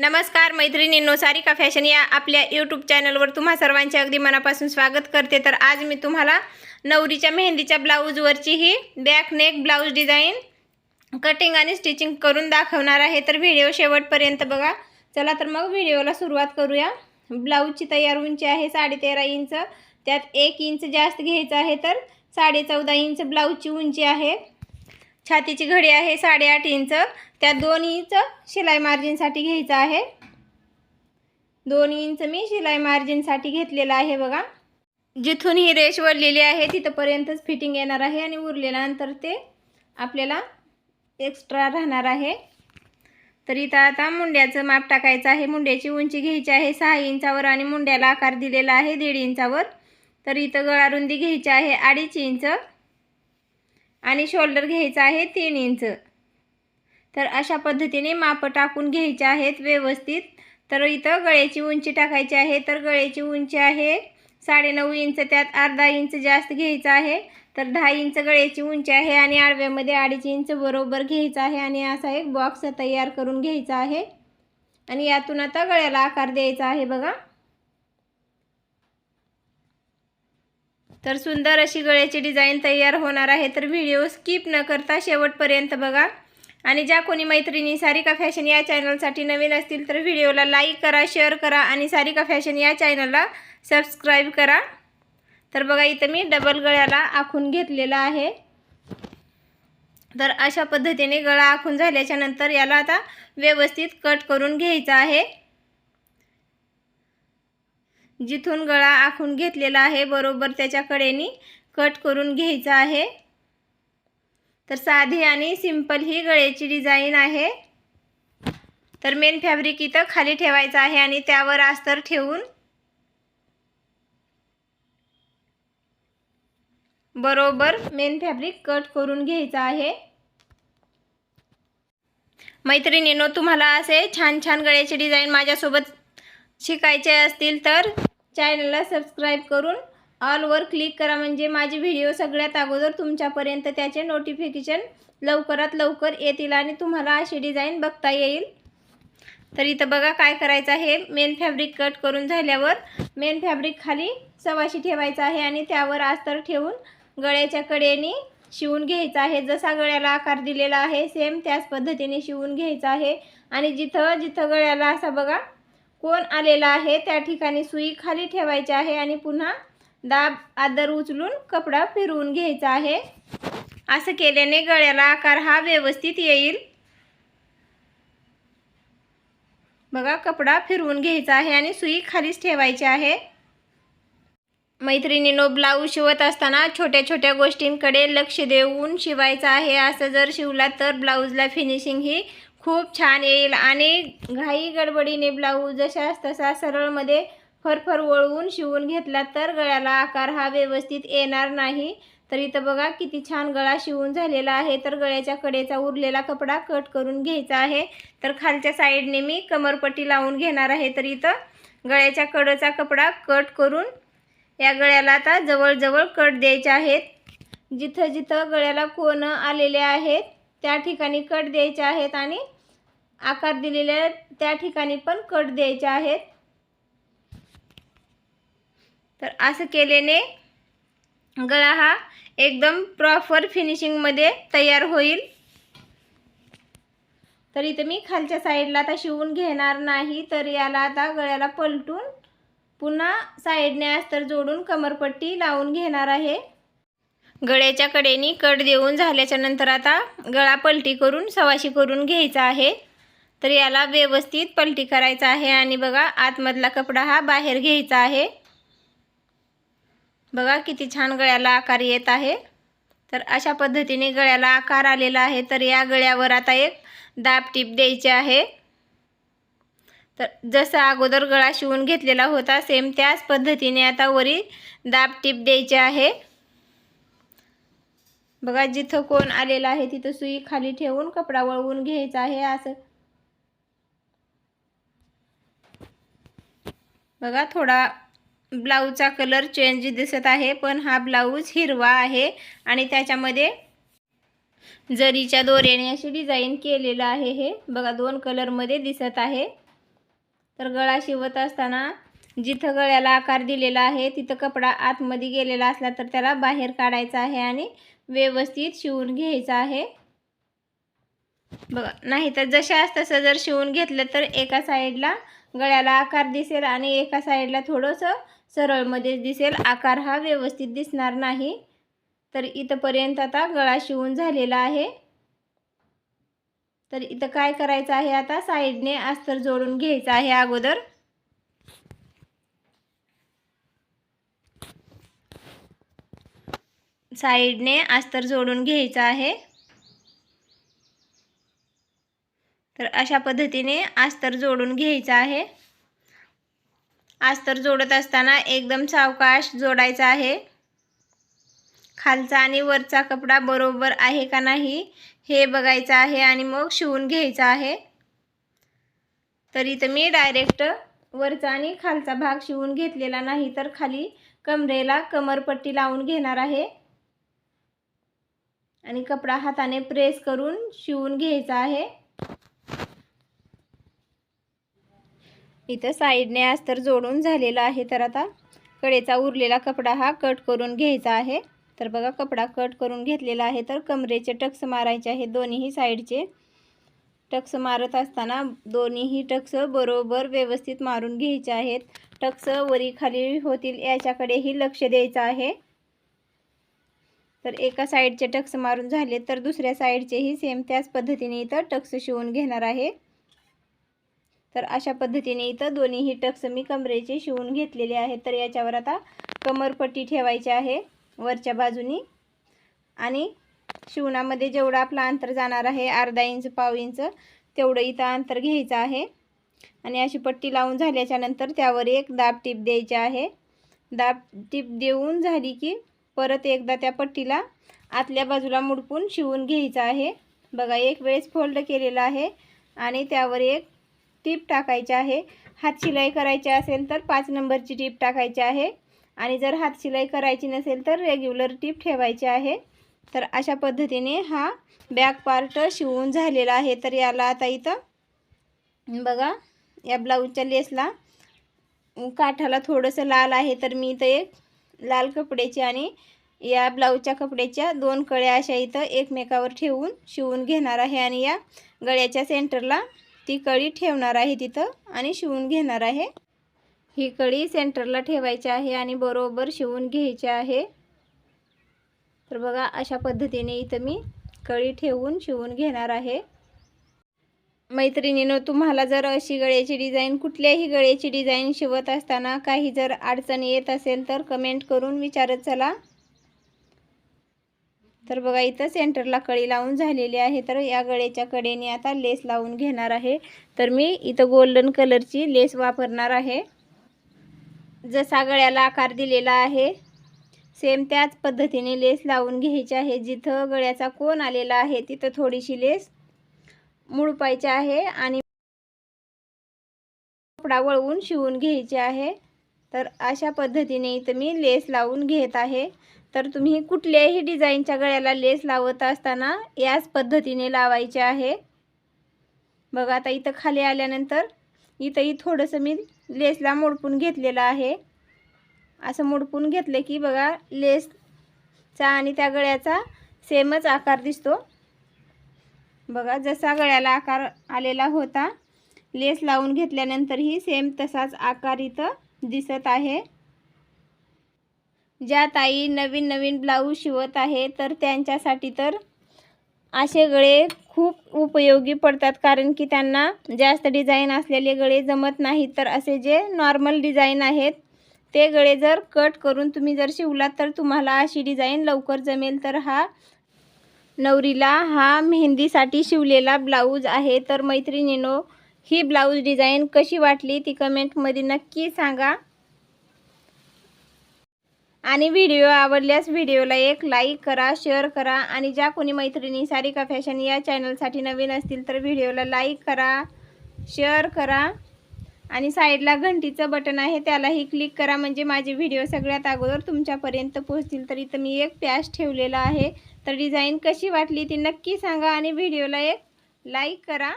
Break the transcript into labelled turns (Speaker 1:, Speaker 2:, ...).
Speaker 1: नमस्कार मैत्रिणींनो सारिका फॅशन या आपल्या यूट्यूब चॅनलवर तुम्हा सर्वांचे अगदी मनापासून स्वागत करते. तर आज मी तुम्हाला नवरीच्या मेहंदीच्या ब्लाऊजवरची ही back neck blouse design cutting आणि स्टिचिंग करून दाखवणार आहे. तर व्हिडिओ शेवटपर्यंत बघा. चला तर मग व्हिडिओला सुरुवात करूया. ब्लाऊजची तयार उंची आहे साडेतेरा इंच. त्यात एक इंच जास्त घ्यायचं आहे तर साडे चौदा इंच ब्लाऊजची उंची आहे. छातीची घडी आहे साडेआठ इंच. त्या दोन इंच शिलाई मार्जिनसाठी घ्यायचं आहे. दोन इंच मी शिलाई मार्जिनसाठी घेतलेलं आहे बघा. जिथून ही रेश वळलेली आहे तिथंपर्यंतच फिटिंग येणार आहे आणि उरलेल्यानंतर ते आपल्याला एक्स्ट्रा राहणार आहे. तर इथं आता मुंड्याचं माप टाकायचं आहे. मुंड्याची उंची घ्यायची आहे सहा इंचावर आणि मुंड्याला आकार दिलेला आहे दीड इंचावर. तर इथं गळा रुंदी घ्यायची आहे अडीच इंच. आणि शोल्डर घ्यायचं आहे तीन इंच. तर अशा पद्धतीने माप टाकून घ्यायचे आहेत व्यवस्थित. तर इथं गळ्याची उंची टाकायची आहे. तर गळ्याची उंची आहे साडेनऊ इंच त्यात अर्धा इंच जास्त घ्यायचं आहे. तर दहा इंच गळ्याची उंची आहे आणि आडव्यामध्ये अडीच इंच बरोबर घ्यायचं आहे आणि असा एक बॉक्स तयार करून घ्यायचा आहे. आणि यातून आता गळ्याला आकार द्यायचा आहे बघा. तर सुंदर अशी गळ्याची डिझाईन तयार होणार आहे. तर व्हिडिओ स्किप न करता शेवटपर्यंत बघा. आणि ज्या कोणी मैत्रिणी सारिका फॅशन या चॅनलसाठी नवीन असतील तर व्हिडिओला लाईक करा शेअर करा आणि सारिका फॅशन या चॅनलला सबस्क्राईब करा. तर बघा इथं मी डबल गळ्याला आखून घेतलेला आहे. तर अशा पद्धतीने गळा आखून झाल्याच्यानंतर याला आता व्यवस्थित कट करून घ्यायचा आहे. जिथून गळा आखून घेतलेला आहे बरोबर त्याच्या कडेनी कट करून घ्यायचा आहे. तर साधी आणि सिंपल ही गळ्याची डिझाईन आहे. तर मेन फॅब्रिक इथं खाली ठेवायचं आहे आणि त्यावर अस्तर ठेवून बरोबर मेन फॅब्रिक कट करून घ्यायचं आहे. मैत्रिणीनो तुम्हाला असे छान छान गळ्याचे डिझाईन माझ्यासोबत शिकायचे असतील तर चॅनलला सबस्क्राईब करून ऑलवर क्लिक करा म्हणजे माझे व्हिडिओ सगळ्यात अगोदर तुमच्यापर्यंत त्याचे नोटिफिकेशन लवकरात लवकर येतील आणि तुम्हाला अशी डिझाईन बघता येईल. तर इथं बघा काय करायचं आहे. मेन फॅब्रिक कट करून झाल्यावर मेन फॅब्रिक खाली सवाशी ठेवायचं आहे आणि त्यावर अस्तर ठेवून गळ्याच्या कडेने शिवून घ्यायचं आहे. जसा गळ्याला आकार दिलेला आहे सेम त्याच पद्धतीने शिवून घ्यायचा आहे. आणि जिथं जिथं गळ्याला असा बघा कोण आलेला आहे त्या ठिकाणी सुई खाली ठेवायची आहे आणि पुन्हा दाब आदर उचलून कपडा फिरवून घ्यायचा आहे. असं केल्याने गळ्याला आकार हा व्यवस्थित येईल. बघा कपडा फिरवून घ्यायचा आहे आणि सुई खालीच ठेवायची आहे. मैत्रिणीनो ब्लाऊज शिवत असताना छोट्या छोट्या गोष्टींकडे लक्ष देऊन शिवायचं आहे. असं जर शिवला तर ब्लाऊजला फिनिशिंग ही खूप छान येईल आणि घाई गडबडीने ब्लाऊज जशाच तसा सरळमध्ये फरफर वळवून शिवून घेतला तर गळ्याला आकार हा व्यवस्थित येणार नाही. तर इथं बघा किती छान गळा शिवून झालेला आहे. तर गळ्याच्या कडेचा उरलेला कपडा कट करून घ्यायचा आहे. तर खालच्या साईडने मी कमरपट्टी लावून घेणार आहे. तर इथं गळ्याच्या कडचा कपडा कट करून या गळ्याला आता जवळजवळ कट द्यायचे आहेत. जिथं जिथं गळ्याला कोण आलेले आहेत त्या ठिकाणी कट द्यायचे आहेत आणि आकार दिलेल्या त्या ठिकाणी पण कट द्यायचे आहेत. तर असं केल्याने गळा हा एकदम प्रॉपर फिनिशिंगमध्ये तयार होईल. तर इथं मी खालच्या साईडला आता शिवून घेणार नाही तर याला आता गळ्याला पलटून पुन्हा साईडने अस्तर जोडून कमरपट्टी लावून घेणार आहे. गळ्याच्या कडेनी कट देऊन झाल्याच्यानंतर आता गळा पलटी करून सवाशी करून घ्यायचा आहे. तर याला व्यवस्थित पलटी करायचा आहे आणि बघा आतमधला कपडा हा बाहेर घ्यायचा आहे. बघा किती छान गळ्याला आकार येत आहे. तर अशा पद्धतीने गळ्याला आकार आलेला आहे. तर या गळ्यावर आता एक दाब टीप द्यायची आहे. तर जसा अगोदर गळा शिवून घेतलेला होता सेम त्याच पद्धतीने आता वरी दाब टीप द्यायची आहे. बघा जिथं कोण आलेला आहे तिथं सुई खाली ठेवून कपडा वळवून घ्यायचा आहे असं. बघा थोडा ब्लाऊजचा कलर चेंज दिसत आहे पण हा ब्लाऊज हिरवा आहे आणि त्याच्यामध्ये जरीच्या दोऱ्याने अशी डिझाईन केलेलं आहे हे. बघा दोन कलरमध्ये दिसत आहे. तर गळा शिवत असताना जिथं गळ्याला आकार दिलेला आहे तिथं कपडा आतमध्ये गेलेला असला तर त्याला बाहेर काढायचा आहे आणि व्यवस्थित शिवून घ्यायचा आहे. बघा नाही तर जशाच तसं जर शिवून घेतलं तर एका साईडला गळ्याला आकार दिसेल आणि एका साईडला थोडंसं सरळमध्येच दिसेल. आकार हा व्यवस्थित दिसणार नाही. तर इथंपर्यंत आता गळा शिवून झालेला आहे. तर इथं काय करायचं आहे आता? साईडने अस्तर जोडून घ्यायचं आहे अगोदर. साईडने अस्तर जोडून घ्यायचं आहे. तर अशा पद्धतीने अस्तर जोडून घ्यायचं आहे. अस्तर जोडत असताना एकदम सावकाश जोडायचा आहे. खालचा आणि वरचा कपडा बरोबर आहे का नाही हे बघायचं आहे आणि मग शिवून घ्यायचा आहे. तर इथं मी डायरेक्ट वरचा आणि खालचा भाग शिवून घेतलेला नाही तर खाली कमरेला कमरपट्टी लावून घेणार आहे. आणि कपडा हाताने प्रेस करून शिवून घ्यायचा आहे. इथं साईडने अस्तर जोडून झालेलं आहे तर आता कडेचा उरलेला कपडा हा कट करून घ्यायचा आहे. तर बघा कपडा कट करून घेतलेला आहे तर कमरेचे टक्स मारायचे आहे दोन्हीही साईडचे. टक्स मारत असताना दोन्हीही टक्स बरोबर व्यवस्थित मारून घ्यायचे आहेत. टक्स वरी खाली होतील याच्याकडेही लक्ष द्यायचं आहे. तर एका साईडचे टक्स मारून झाले तर दुसऱ्या साईडचेही सेम त्याच पद्धतीने इथं टक्स शिवून घेणार आहे. तर अशा पद्धतीने इथं दोन्हीही टक्स मी कमरेचे शिवून घेतलेले आहेत. तर याच्यावर आता कमरपट्टी ठेवायची आहे वरच्या बाजूनी. आणि शिवणामध्ये जेवढं आपलं अंतर जाणार आहे अर्धा इंच पाव इंच तेवढं इथं अंतर घ्यायचं आहे. आणि अशी पट्टी लावून झाल्याच्यानंतर त्यावर एक दाब टीप द्यायची आहे. दाब टीप देऊन झाली की परत एकदा त्या पट्टीला आतल्या बाजूला मुडपून शिवून घ्यायचं आहे. बघा एक वेळेस फोल्ड केलेला आहे आणि त्यावर एक टीप टाकायची आहे. हात शिलाई करायची असेल तर पाच नंबरची टीप टाकायची आहे. आणि जर हात शिलाई करायची नसेल तर रेग्युलर टीप ठेवायची आहे. तर अशा पद्धतीने हा बॅक पार्ट शिवून झालेला आहे. तर याला आता इथं बघा या ब्लाऊजच्या लेसला काठाला थोडंसं लाल आहे. तर मी इथं एक लाल कपड्याची आणि या ब्लाऊजच्या कपड्याच्या दोन कळ्या अशा इथं एकमेकावर ठेवून शिवून घेणार आहे आणि या गळ्याच्या सेंटरला ती कळी ठेवणार आहे तिथं आणि शिवून घेणार आहे. ही कळी सेंटरला ठेवायची आहे आणि बरोबर शिवून घ्यायची आहे. तर बघा अशा पद्धतीने इथं मी कळी ठेवून शिवून घेणार आहे. मैत्रिणीनं तुम्हाला जर अशी गळ्याची डिझाईन कुठल्याही गळ्याची डिझाईन शिवत असताना काही जर अडचण येत असेल तर कमेंट करून विचारत चला. तर बघा इथं सेंटरला कळी लावून झालेली आहे. तर या गळ्याच्या कडेने आता लेस लावून घेणार आहे. तर मी इथं गोल्डन कलरची लेस वापरणार आहे. जसा गळ्याला आकार दिलेला आहे सेम त्याच पद्धतीने लेस लावून घ्यायची आहे. जिथं गळ्याचा कोण आलेला आहे तिथं थोडीशी लेस मुळपायची आहे आणि कपडा वळवून शिवून घ्यायचे आहे. तर अशा पद्धतीने इथं मी लेस लावून घेत आहे. तर तुम्ही कुठल्याही डिझाईनच्या गळ्याला लेस लावत असताना याच पद्धतीने लावायचे आहे. बघा आता इथं खाली आल्यानंतर इथंही थोडंसं मी लेसला मोडपून घेतलेलं आहे. असं मोडपून घेतलं की बघा लेसचा आणि त्या गळ्याचा सेमच आकार दिसतो. बघा जसा गळ्याला आकार आलेला होता लेस लावून घेतल्यानंतरही सेम तसाच आकार इथं दिसत आहे. ज्या ताई नवीन नवीन ब्लाऊज शिवत आहे तर त्यांच्यासाठी तर असे गळे खूप उपयोगी पडतात कारण की त्यांना जास्त डिझाईन असलेले गळे जमत नाहीत. तर असे जे नॉर्मल डिझाईन आहेत ते गळे जर कट करून तुम्ही जर शिवलात तर तुम्हाला अशी डिझाईन लवकर जमेल. तर हा नवरीला हा मेहंदीसाठी शिवलेला ब्लाऊज आहे. तर मैत्रिणीनो ही ब्लाऊज डिझाईन कशी वाटली ती कमेंटमध्ये नक्की सांगा. आणि व्हिडिओ आवडल्यास व्हिडिओला एक लाईक करा शेअर करा आणि ज्या कोणी मैत्रिणी सारिका फॅशन या चॅनलसाठी नवीन असतील तर व्हिडिओला लाईक करा शेअर करा. आणि साईडला घंटीचं बटन आहे त्यालाही क्लिक करा. म्हणजे माझे व्हिडिओ सगळ्यात अगोदर तुमच्यापर्यंत पोहोचतील. तर इथं मी एक पॅच ठेवलेला आहे. तर डिझाईन कशी वाटली ती नक्की सांगा आणि व्हिडिओला एक लाईक करा.